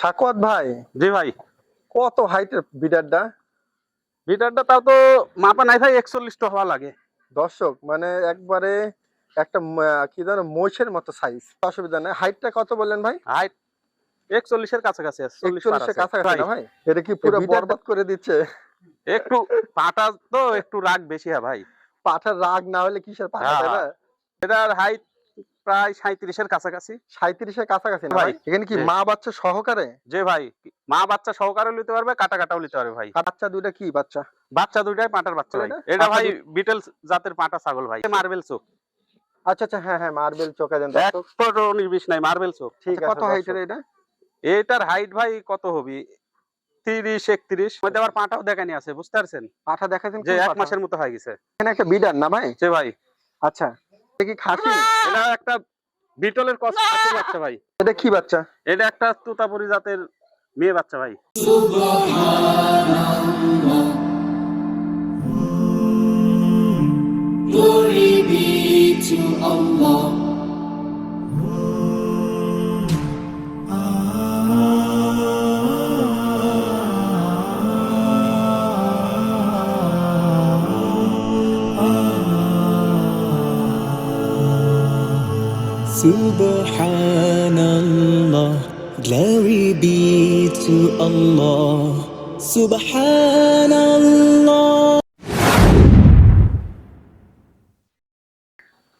সাকওয়াত ভাই। জি ভাই। কত হাইটের বিডারটা বিটারটা? তাও তো মাপা নাই ভাই একচল্লিশটা হওয়া লাগে। দর্শক মানে একবারে একটা কি জানো মহিষের মতো সাইজ অসুবিধা নেই। হাইটটা কত বললেন ভাই? হাইট একচল্লিশের কাছাকাছি আছে, 40 একচল্লিশের কাছাকাছি ভাই, এটা কি পুরো বরবাদ করে দিচ্ছে? একটু পাটা তো একটু রাগ বেশি হয় ভাই। পাঠার রাগ না হলে কিসের পাঠা হ্যাঁ, এটার হাইট প্রায় সাঁত্রিশের কাছাকাছি। সাঁত্রিশের কাছাকাছি ভাই, এখানে কি মা বাচ্চা সহকারে? যে ভাই মা বাচ্চা সহকারে নিতে পারবে কাটা কাটাও নিতে পারবে ভাই। বাচ্চা দুইটা কি বাচ্চা? বাচ্চা দুইটাই পাটার বাচ্চা ভাই। এটা? ভাই বিটেল জাতের পাটা ছাগল ভাই। মার্বেল চোখ। আচ্ছা আচ্ছা হ্যাঁ হ্যাঁ মার্বেল চোখা দেন এক ফুট নির্বিশ নাই মার্বেল চোখ। ঠিক আচ্ছা, আছে কত হাইটের এটা? এটার হাইট ভাই কত হবে? তিরিশ একত্রিশ। মধ্যে আবার পাটাও দেখানি আছে বুঝতে পারছেন? দেখাছেন যে এক মাসের মতো হয়ে গেছে। এখানে একটা বিডার না ভাই? যে ভাই। আচ্ছা। এটা কি খাসি এটা একটা বিটলের কস খাসির বাচ্চা ভাই। এটা কি বাচ্চা? এটা একটা তুতাপুরি জাতের মেয়ে বাচ্চা ভাই। Glory be to Allah.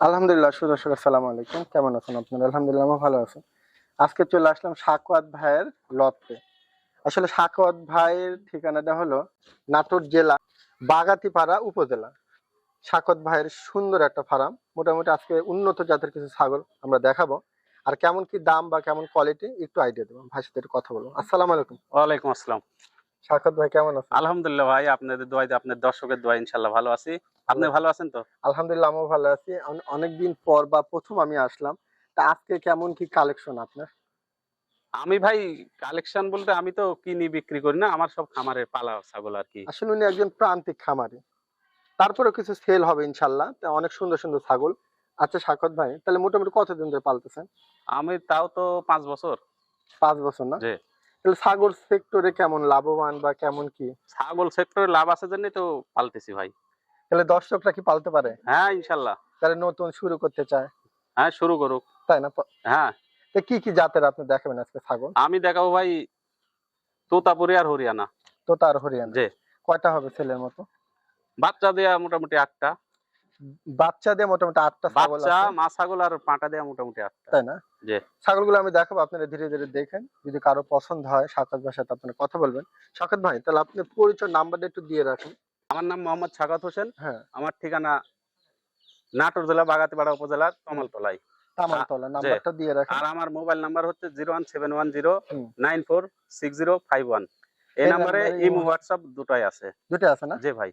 আলহামদুলিল্লাহ সুদর্শক আসসালামু আলাইকুম। কেমন আছেন আপনারা? আলহামদুলিল্লাহ, আমি ভালো আছি। আজকে চলে আসলাম সাকওয়াত ভাইয়ের লতে আসলে সাকওয়াত ভাইয়ের ঠিকানাটা হলো নাটোর জেলা, বাগাতিপাড়া উপজেলা। সাকওয়াত ভাইয়ের সুন্দর একটা ফার্ম। মোটামুটি আজকে উন্নত জাতের কিছু ছাগল আমরা দেখাবো। আর কেমন কি দাম বা কেমন কোয়ালিটি একটু আইডিয়া দেবো। ভাইয়ের সাথে কথা বলব। আসসালামু আলাইকুম। ওয়ালাইকুম আসসালাম। সাকওয়াত ভাই কেমন আছেন? আলহামদুলিল্লাহ ভাই আপনাদের দোয়াই আপনার দর্শকের দোয়া ইনশাল্লাহ ভালো আছি। আপনি ভালো আছেন তো? আলহামদুলিল্লাহ আমিও ভালো আছি। অন- অনেকদিন পর বা প্রথম আমি আসলাম। তা আজকে কেমন কি কালেকশন আপনার? আমি ভাই কালেকশন বলতে আমি তো কিনি বিক্রি করি না। আমার সব খামারের পালা ছাগল আর কি। আসলে উনি একজন প্রান্তিক খামারি। তারপরেও কিছু সেল হবে ইনশাল্লাহ অনেক সুন্দর সুন্দর ছাগল। আচ্ছা সাকত ভাই তাহলে মোটামুটি কতদিন ধরে পালতেছেন? আমি তাও তো পাঁচ বছর। পাঁচ বছর না? জি। তাহলে ছাগল সেক্টরে কেমন লাভবান বা কেমন কি? ছাগল সেক্টরে লাভ আছে জন্য তো পালতেছি ভাই। তাহলে দর্শকরা কি পালতে পারে? হ্যাঁ ইনশাল্লাহ। তাহলে নতুন শুরু করতে চায়? হ্যাঁ শুরু করুক। তাই না? হ্যাঁ। তা কি কি জাতের আপনি দেখাবেন আজকে ছাগল? আমি দেখাবো ভাই তোতাপুরি আর হরিয়ানা। তো তার হরিয়ানা। জি। কয়টা হবে ছেলের মতো? বাচ্চা দেয়া মোটামুটি আটটা। বাচ্চা দিয়ে মোটামুটি আটটা ছাগল বাচ্চা মা ছাগল আর পাঁটা দেয়া মোটামুটি আটটা। তাই না। ছাগলগুলো আমি দেখাবো আপনারা ধীরে ধীরে দেখেন। যদি কারও পছন্দ হয় সাকাত ভাইয়ের সাথে আপনারা কথা বলবেন। সাকাত ভাই তাহলে আপনি পরিচয় নাম্বারটা একটু দিয়ে রাখুন। আমার নাম মোহাম্মদ সাকাত হোসেন। হ্যাঁ। আমার ঠিকানা নাটোর জেলা বাগাতিপাড়া উপজেলার কমলতলায় তামালতলা নাম্বারটা দিয়ে রাখুন। আর আমার মোবাইল নাম্বার হচ্ছে zero one seven one zero nine four six zero five one. এই নাম্বারে ইমো হোয়াটসঅ্যাপ দুটাই আছে। দুটো আছে না? জি ভাই।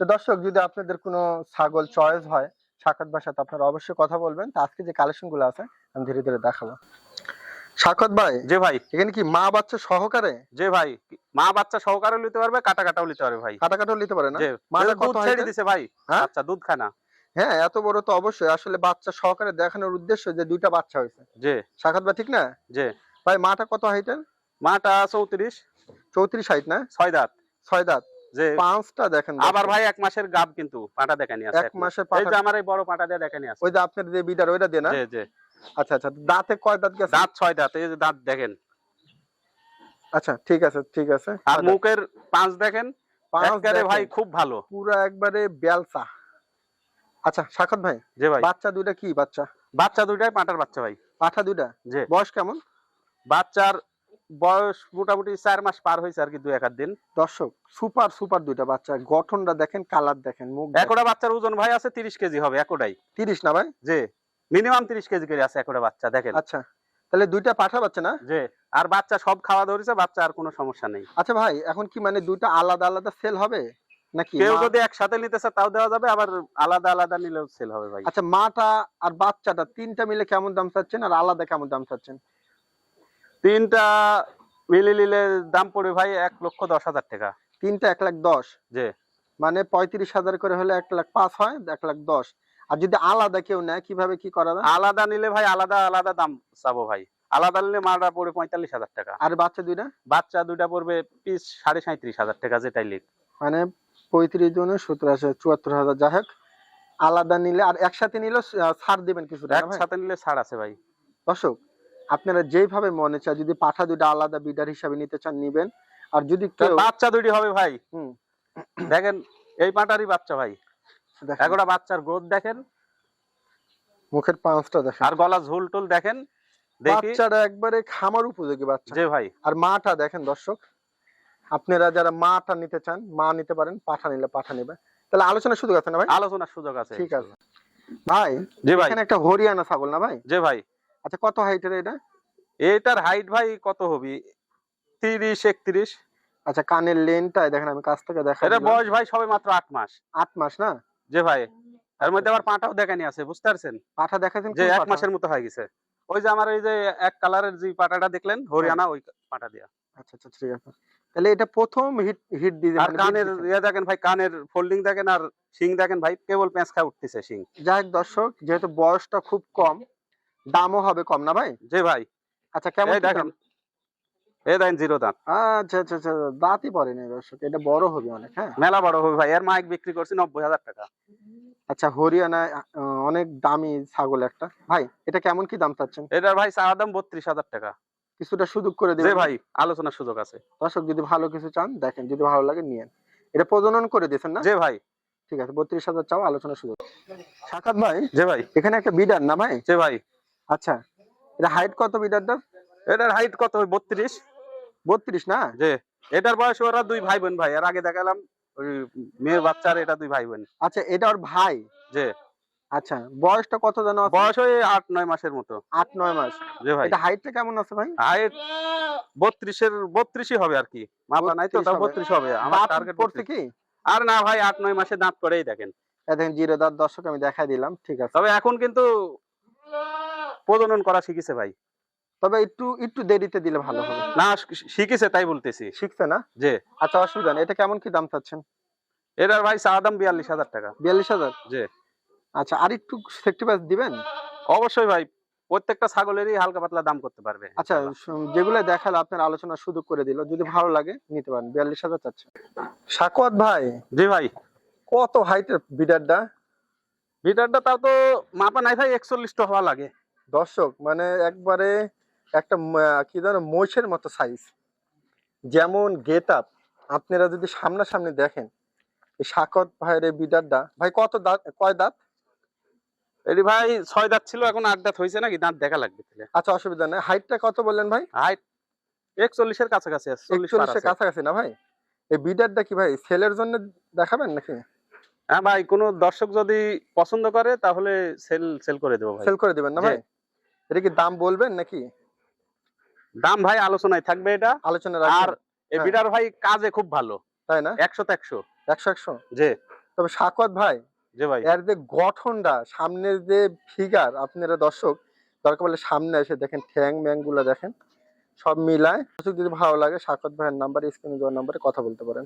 তো দর্শক যদি আপনাদের কোনো ছাগল চয়েস হয় ভাইয়ের সাথে আপনারা অবশ্যই কথা বলবেন। তো আজকে যে কালেকশনগুলো আছে আমি ধীরে ধীরে দেখাবো। সাকাত ভাই জি ভাই। এখানে কি মা বাচ্চা সহকারে? জি ভাই। মা বাচ্চা সহকারে নিতে পারবে কাটা কাটাও নিতে পারবে ভাই। কাটা কাটাও নিতে পারে না? মাটা দুধ ছেড়ে? দিছে ভাই। হ্যাঁ? আচ্ছা দুধ খায় না। হ্যাঁ এত বড় তো অবশ্যই। আসলে বাচ্চা সহকারে দেখানোর উদ্দেশ্য যে দুইটা বাচ্চা হয়েছে। জি। সাকাত ভাই ঠিক না? জি। ভাই মাটা কত হাইটের মাটা চৌত্রিশ। চৌত্রিশ হাইট না? ছয় দাঁত। ছয় দাঁত। যে পাঁচটা দেখেন আবার ভাই এক মাসের গাব কিন্তু পাটা দেখানি আছে এক এক মাস। মাসের এই যে আমার এই বড় পাটা দিয়ে দেখানি আছে। ওই যে আপনার যে বিডার ওইটা দিয়ে না? জি জি। আচ্ছা আচ্ছা দাঁতে কয় দাঁত গেছে? দাঁত ছয় দাঁত এই যে দাঁত দেখেন। আচ্ছা ঠিক আছে ঠিক আছে। আর মুখের পাঁচ দেখেন পাঁচ ভাই খুব ভালো। পুরো একবারে বেলসা আচ্ছা সাক্ষাৎ ভাই যে ভাই। বাচ্চা দুইটা কি বাচ্চা? বাচ্চা দুইটাই পাটার বাচ্চা ভাই। পাঠা দুইটা? যে বয়স কেমন? বাচ্চার বয়স মোটামুটি চার মাস পার হয়েছে আর কি দু এক দিন। দর্শক সুপার সুপার দুইটা বাচ্চা। গঠনটা দেখেন কালার দেখেন মুখ একটা বাচ্চার ওজন ভাই আছে তিরিশ কেজি হবে একটাই। তিরিশ না ভাই? যে মিনিমাম তিরিশ কেজি করে আছে একটা বাচ্চা দেখেন। আচ্ছা তাহলে দুইটা পাঠা বাচ্চা না? যে আর বাচ্চা সব খাওয়া ধরেছে বাচ্চা আর কোনো সমস্যা নেই। আচ্ছা ভাই এখন কি মানে দুইটা আলাদা আলাদা সেল হবে? নাকি কেউ যদি একসাথে নিতে চায় তাও দেওয়া যাবে আবার আলাদা আলাদা নিলেও সেল হবে ভাই। আচ্ছা মাটা আর বাচ্চাটা তিনটা মিলে কেমন দাম চাচ্ছেন আর আলাদা কেমন দাম চাচ্ছেন? তিনটা মিলে নিলে দাম পড়বে ভাই এক লক্ষ দশ হাজার টাকা। তিনটা এক লাখ দশ? যে মানে পঁয়ত্রিশ হাজার করে হলে এক লাখ পাঁচ হয় এক লাখ দশ। আর যদি আলাদা কেউ নেয় কীভাবে কি করা আলাদা নিলে ভাই আলাদা আলাদা দাম চাবো ভাই। আলাদা নিলে মাটা পড়বে পঁয়তাল্লিশ হাজার টাকা। আর বাচ্চা দুইটা? বাচ্চা দুইটা পড়বে পিস সাড়ে সাঁত্রিশ হাজার টাকা যেটাই লিখ। মানে পঁয়ত্রিশ জনের সত্তর আছে চুয়াত্তর হাজার যাই হোক। আলাদা নিলে আর একসাথে নিলে ছাড় দিবেন ভাই? একসাথে নিলে ছাড় আছে ভাই। দর্শক আপনারা যেভাবে মনে চায় যদি পাঠা দুইটা আলাদা বিডার হিসাবে নিতে চান নিবেন। আর যদি বাচ্চা দুইটি হবে ভাই। দেখেন এই পাটারই বাচ্চা ভাই। এগারোটা বাচ্চার গ্রোথ দেখেন। মুখের পাঁচটা দেখেন। আর গলা ঝোল টুল দেখেন। দেখি। বাচ্চাটা একবারে খামার উপযোগী বাচ্চা। যে ভাই। আর মাটা দেখেন দর্শক। আপনারা যারা মাটা নিতে চান মা নিতে পারেন পাঠা নিলে পাঠা নেবে। তাহলে আলোচনা সুযোগ আছে না ভাই? আলোচনার সুযোগ আছে ঠিক আছে। ভাই জি ভাই। এখানে একটা হরিয়ানা ছাগল না ভাই? যে ভাই। আচ্ছা কত হাইটের এটা? এটার হাইট ভাই কত হবে? তিরিশ একত্রিশ। আচ্ছা কানের লেনটাই দেখেন আমি কাছ থেকে দেখা এটা বয়স ভাই সবে মাত্র আট মাস। আট মাস না? যে ভাই এর মধ্যে আবার পাটাও দেখানি আছে বুঝতে পারছেন? পাঠা দেখাচ্ছেন যে এক মাসের মতো হয়ে গেছে। ওই যে আমার এই যে এক কালারের যে পাটাটা দেখলেন হরিয়ানা ওই পাটা দিয়া। আচ্ছা আচ্ছা ঠিক আছে। তাহলে এটা প্রথম হিট হিট দিয়ে আর কানের ইয়ে দেখেন ভাই কানের ফোল্ডিং দেখেন আর শিং দেখেন ভাই কেবল পেঁচ খায় উঠতেছে শিং। যাই দর্শক যেহেতু বয়সটা খুব কম দামও হবে কম না ভাই? যে ভাই। আচ্ছা কেমন দেখেন? এই জিরো দাঁত আচ্ছা আচ্ছা আচ্ছা দাঁতই পড়ে দর্শক এটা বড় হবে অনেক হ্যাঁ? মেলা বড় হবে ভাই এর মাইক বিক্রি করছি নব্বই হাজার টাকা। আচ্ছা হরিয়ানা আহ, অনেক দামি ছাগল একটা। ভাই এটা কেমন কি দাম চাচ্ছেন? এটার ভাই চাওয়া দাম বত্রিশ হাজার টাকা। কিছুটা সুযোগ করে ভাই আলোচনার সুযোগ আছে। দর্শক যদি ভালো কিছু চান দেখেন যদি ভালো লাগে নিয়েন। এটা প্রজনন করে দিয়েছেন না? যে ভাই। ঠিক আছে বত্রিশ হাজার চাও আলোচনা সুযোগ। সাকাত ভাই যে ভাই। এখানে একটা বিডার না ভাই? যে ভাই। আচ্ছা এটা হাইট কত বিডারটা এটার হাইট কত বত্রিশ? বত্রিশ না? যে এটার বয়স ওরা দুই ভাই বোন ভাই। এর আগে দেখালাম ওই মেয়ের বাচ্চার এটা দুই ভাই বোন আচ্ছা এটা ওর ভাই? যে। আচ্ছা বয়সটা কত জানো বয়স ওই আট নয় মাসের মতো। আট নয় মাস। যে ভাই। এটা হাইটটা কেমন আছে ভাই? হাইট বত্রিশের বত্রিশই হবে আর কি। মাপা নাই তো 32 তাও হবে। বত্রিশ হবে। আমার টার্গেট পড়ছে কি? আর না ভাই আট নয় মাসে দাঁত করেই দেখেন। দেখেন জিরো দাঁত দর্শক আমি দেখাই দিলাম। ঠিক আছে। তবে এখন কিন্তু প্রজনন করা শিখেছে ভাই। তবে একটু একটু দেরিতে দিলে ভালো হবে। না শিখেছে তাই বলতেছি। শিখছে না? যে আচ্ছা অসুবিধা নেই। এটা কেমন কি দাম চাচ্ছেন? এটার ভাই চা দাম বিয়াল্লিশ হাজার টাকা। বিয়াল্লিশ হাজার? যে আচ্ছা আর একটু দিবেন? অবশ্যই ভাই প্রত্যেকটা ছাগলেরই হালকা পাতলা দাম করতে পারবে আচ্ছা যেগুলো দেখাল আপনার আলোচনা সুযোগ করে দিল যদি ভালো লাগে নিতে পারেন। বিয়াল্লিশ হাজার চাচ্ছে সাকওয়াত ভাই জি ভাই। কত হাইটের বিডারটা বিডারটা তাও তো মাপা নাই ভাই একচল্লিশটা হওয়া লাগে। দর্শক মানে একবারে একটা কি জানো মহিষের মতো সাইজ যেমন গেট আপ আপনারা যদি সামনাসামনি দেখেন এই সাকত ভাইয়ের এই বিডারটা ভাই কত দাঁত কয় দাঁত? এটি ভাই ছয় দাঁত ছিল এখন আট দাঁত হয়েছে নাকি? দাঁত দেখা লাগবে আচ্ছা অসুবিধা নেই। হাইটটা কত বললেন ভাই? হাইট একচল্লিশের কাছাকাছি আছে একচল্লিশের কাছাকাছি না ভাই? এই বিডারটা কি ভাই সেলের জন্য দেখাবেন নাকি? হ্যাঁ ভাই কোনো দর্শক যদি পছন্দ করে তাহলে সেল সেল করে দেবো সেল করে দিবেন না ভাই? এটা কি দাম বলবেন নাকি? দাম ভাই আলোচনায় থাকবে এটা। আলোচনা আর এই হ্যাঁ। বিটার ভাই কাজে খুব ভালো। তাই না? একশো একশো। একশো একশো? যে তবে সাকত ভাই যে ভাই। এর যে গঠনটা সামনের যে ফিগার আপনারা দর্শক দরকার বলে সামনে এসে দেখেন ঠ্যাং ম্যাংগুলো দেখেন সব মিলায়। দর্শক যদি ভালো লাগে সাকত ভাইয়ের নাম্বার স্ক্রিনে দেওয়ার নাম্বারে কথা বলতে পারেন।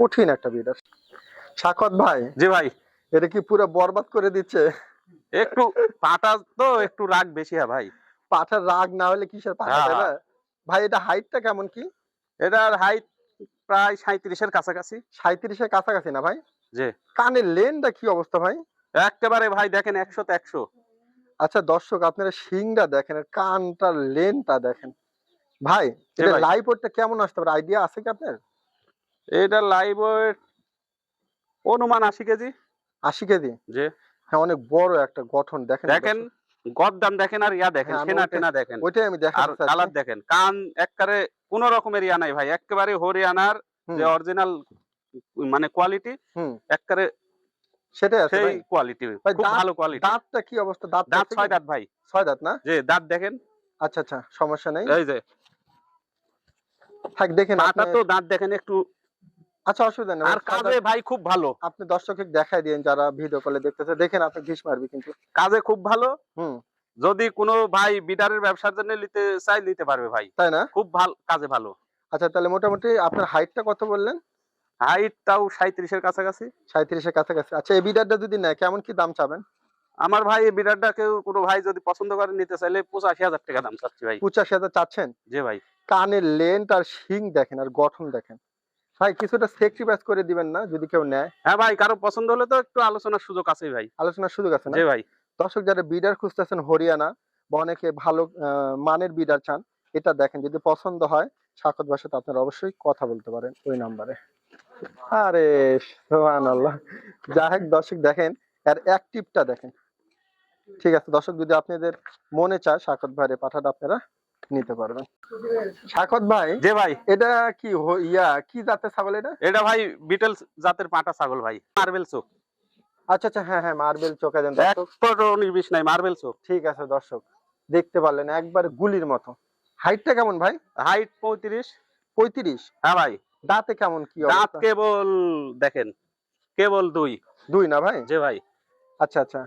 কঠিন একটা বিডার সাকত ভাই যে ভাই। এটা কি পুরো বরবাদ করে দিচ্ছে? একটু পাটা তো একটু রাগ বেশি হ্যাঁ ভাই। পাঠার রাগ না হলে কিসের পাঠা হ্যাঁ, ভাই এটা হাইটটা কেমন কি? এটার হাইট প্রায় সাঁত্রিশের কাছাকাছি। সাঁত্রিশের কাছাকাছি না ভাই? যে কানের লেনটা কি অবস্থা ভাই? একেবারে ভাই দেখেন একশো তো একশো। আচ্ছা দর্শক আপনারা শিংটা দেখেন কানটার লেনটা দেখেন। ভাই এটা। লাইভ ওয়েটটা কেমন আসতে পারে? আইডিয়া আছে কি আপনার? এটা লাইভ ওয়েট অনুমান আশি কেজি। আশি কেজি? যে হ্যাঁ অনেক বড় একটা গঠন দেখেন দেখেন গদ্দাম দেখেন আর ইয়া দেখেন হ্যাঁ, সেনা টেনা দেখেন। ওইটাই আমি আর কালার দেখেন কান একবারে কোন রকমের ইয়া নাই ভাই একেবারে হরিয়ানার যে অরিজিনাল মানে কোয়ালিটি একবারে সেটাই আছে সেই ভাই। কোয়ালিটি খুব ভালো কোয়ালিটি দাঁতটা কি অবস্থা? দাঁত দাঁত ছয় দাঁত ভাই। ছয় দাঁত না? যে দাঁত দেখেন। আচ্ছা আচ্ছা সমস্যা নেই। এই যে। থাক দেখেন পাটা তো দাঁত দেখেন একটু আচ্ছা অসুবিধা নেই। আর কাজে ভাই খুব ভালো। আপনি দর্শককে দেখাই দিন যারা ভিডিও কলে দেখতেছে। দেখেন আপনি ঘিস মারবি কিন্তু। কাজে খুব ভালো। হুম। যদি কোনো ভাই বিডারের ব্যবসার জন্য নিতে চাই নিতে পারবে ভাই। তাই না? খুব ভালো কাজে ভালো। আচ্ছা তাহলে মোটামুটি আপনার হাইটটা কত বললেন? হাইটটাও সাঁত্রিশের কাছাকাছি। সাঁত্রিশের কাছাকাছি। আচ্ছা এই বিডারটা যদি নেয় কেমন কি দাম চাবেন? আমার ভাই এই বিড়ালটা কেউ কোনো ভাই যদি পছন্দ করে নিতে চাইলে পঁচাশি হাজার টাকা দাম চাচ্ছি ভাই। পঁচাশি হাজার চাচ্ছেন? জি ভাই। কানের লেন্থ আর শিং দেখেন আর গঠন দেখেন। ভাই কিছুটা সেক্রিফাইস করে দিবেন না যদি কেউ নেয়। হ্যাঁ ভাই কারও পছন্দ হলে তো একটু আলোচনার সুযোগ আছে ভাই। আলোচনার সুযোগ আছে না? জি ভাই। দর্শক যারা বিডার খুঁজতেছেন হরিয়ানা বা অনেকে ভালো মানের বিডার চান এটা দেখেন যদি পছন্দ হয় সাকত ভাষাতে আপনারা অবশ্যই কথা বলতে পারেন ওই নাম্বারে। আরে সোহান আল্লাহ যাই হোক দর্শক দেখেন আর অ্যাক্টিভটা দেখেন। ঠিক আছে দর্শক যদি আপনাদের মনে চায় সাকত ভাইয়ের পাঠাটা আপনারা। নিতে পারবেন সাকত ভাই জি ভাই। এটা কি ইয়া কি জাতের ছাগল এটা? এটা ভাই বিটেল জাতের পাটা ছাগল ভাই মার্বেল চোখ। আচ্ছা আচ্ছা হ্যাঁ হ্যাঁ মার্বেল চোখে দেন এক দর্শক। নির্বিষ নাই মার্বেল চোখ। ঠিক আছে দর্শক দেখতে পারলেন একবার গুলির মতো। হাইটটা কেমন ভাই? হাইট পঁয়ত্রিশ। পঁয়ত্রিশ? হ্যাঁ ভাই। দাঁতে কেমন কি দাঁত কেবল দেখেন কেবল দুই। দুই না ভাই? যে ভাই। আচ্ছা আচ্ছা।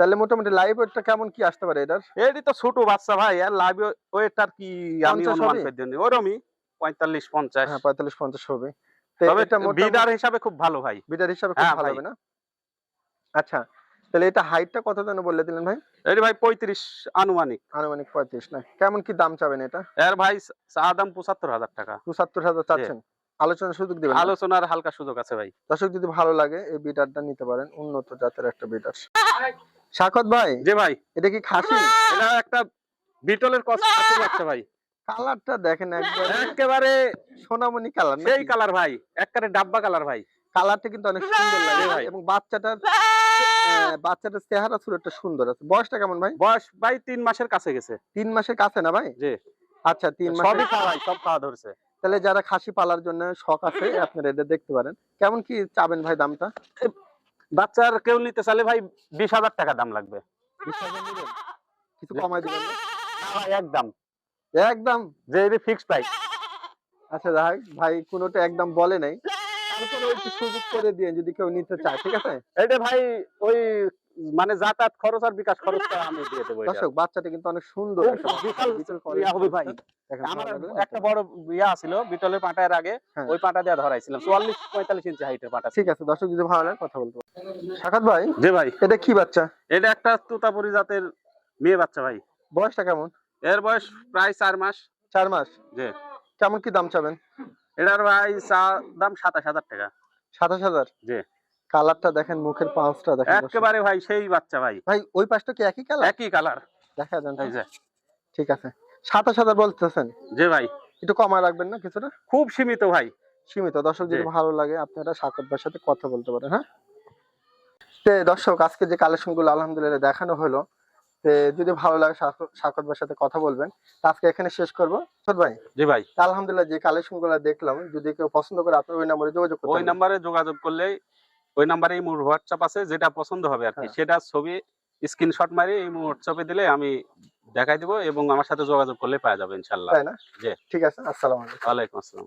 তাহলে মোটামুটি লাইভ ওয়েটটা কেমন কি আসতে পারে এটার? এটি তো ছোট বাচ্চা ভাই আর লাভ ওয়েটার কি আমি অনুমান? করে দিই ওরমই পঁয়তাল্লিশ পঞ্চাশ। হ্যাঁ পঁয়তাল্লিশ পঞ্চাশ হবে। তবে এটা বিডার হিসাবে খুব ভালো ভাই। বিটার হিসাবে খুব হ্যাঁ, ভালো হবে না? আচ্ছা তাহলে এটা হাইটটা কত যেন বলে দিলেন ভাই? এটি ভাই পঁয়ত্রিশ আনুমানিক। আনুমানিক পঁয়ত্রিশ না? কেমন কি দাম চাবেন এটা? এর ভাই চা দাম পঁচাত্তর হাজার টাকা। পঁচাত্তর হাজার চাচ্ছেন? আলোচনার সুযোগ দিবেন আলোচনার হালকা সুযোগ আছে ভাই। দর্শক যদি ভালো লাগে এই বিটারটা নিতে পারেন। উন্নত জাতের একটা বিটার। শাকত ভাই যে ভাই। এটা কি খাসি? এটা একটা বিটলের কষ্ট বাচ্চা ভাই। কালারটা দেখেন একবার। একেবারে সোনামণি কালার সেই কালার ভাই। একবারে ডাব্বা কালার ভাই। কালারটা কিন্তু অনেক সুন্দর লাগে ভাই। এবং বাচ্চাটার বাচ্চাটার চেহারা সুরতটা সুন্দর আছে। বয়সটা কেমন ভাই? বয়স ভাই তিন মাসের কাছে গেছে। তিন মাসের কাছে না ভাই? জি। আচ্ছা তিন সবই মাসের খাওয়াই সব খাওয়া ধরছে। তাহলে যারা খাসি পালার জন্য শখ আছে আপনারা এটা দেখতে পারেন। কেমন কি চাবেন ভাই দামটা? বাচ্চার কেউ নিতে চাইলে ভাই বিশ হাজার টাকা দাম লাগবে। বিশ হাজার কিছু কমাই দিবেন ভাই একদম একদম যে এটি ফিক্সড প্রাইস আচ্ছা হোক, ভাই কোনোটা একদম বলে নাই। সুযোগ করে দিয়ে যদি কেউ নিতে চায় ঠিক আছে? এটা ভাই ওই মানে যাতায়াত খরচ আর বিকাশ খরচটা আমি দিয়ে দেবো এটা। দর্শক বাচ্চাটা কিন্তু অনেক সুন্দর। বিশাল ইয়া হবে ভাই। আমার একটা বড় ইয়া ছিল বিটলের পাটার আগে। হ্যাঁ। ওই পাটা দিয়ে ধরাইছিলাম। চুয়াল্লিশ পঁয়তাল্লিশ ইঞ্চি হাইটের পাটা ঠিক আছে দর্শক যদি ভালো লাগে কথা বলব সাখাত ভাই জি ভাই। এটা কি বাচ্চা? এটা একটা তুতাপুরি জাতের মেয়ে বাচ্চা ভাই। বয়সটা কেমন? এর বয়স প্রায় চার মাস। চার মাস। জি। কেমন কি দাম চাবেন? এটার ভাই দাম সাতাশ হাজার টাকা। সাতাশ হাজার? জি। কালারটা দেখেন মুখের পাঁচটা দেখেন। একেবারে ভাই সেই বাচ্চা ভাই। ভাই ওই পাশটা কি একই কালার? একই কালার। দেখা যান এই যে। ঠিক আছে। সাতাশ হাজার বলতেছেন। জি ভাই। একটু কমায় রাখবেন না কিছুটা? খুব সীমিত ভাই। সীমিত। দর্শক যদি ভালো লাগে আপনারা সাকত ভাইয়ের সাথে কথা বলতে পারেন হ্যাঁ? তে দর্শক আজকে যে কালেকশনগুলো আলহামদুলিল্লাহ দেখানো হলো তে যদি ভালো লাগে সাকত- ভাইয়ের সাথে কথা বলবেন আজকে এখানে শেষ করব। ভাই জি ভাই। আলহামদুলিল্লাহ যে কালেকশনগুলো দেখলাম যদি কেউ পছন্দ করে আপনার ওই নম্বরে যোগাযোগ করতে ওই। নাম্বারে যোগাযোগ করলে ওই নাম্বারে এই মোর হোয়াটসঅ্যাপ আছে যেটা পছন্দ হবে আর কি। হ্যাঁ। সেটা ছবি স্ক্রিনশট মারি এই হোয়াটসঅ্যাপে দিলে আমি দেখাই দেবো এবং আমার সাথে যোগাযোগ করলে পাওয়া যাবে ইনশাল্লাহ। তাই না? জি। ঠিক আছে আসসালামু আলাইকুম। ওয়ালাইকুম আসসালাম।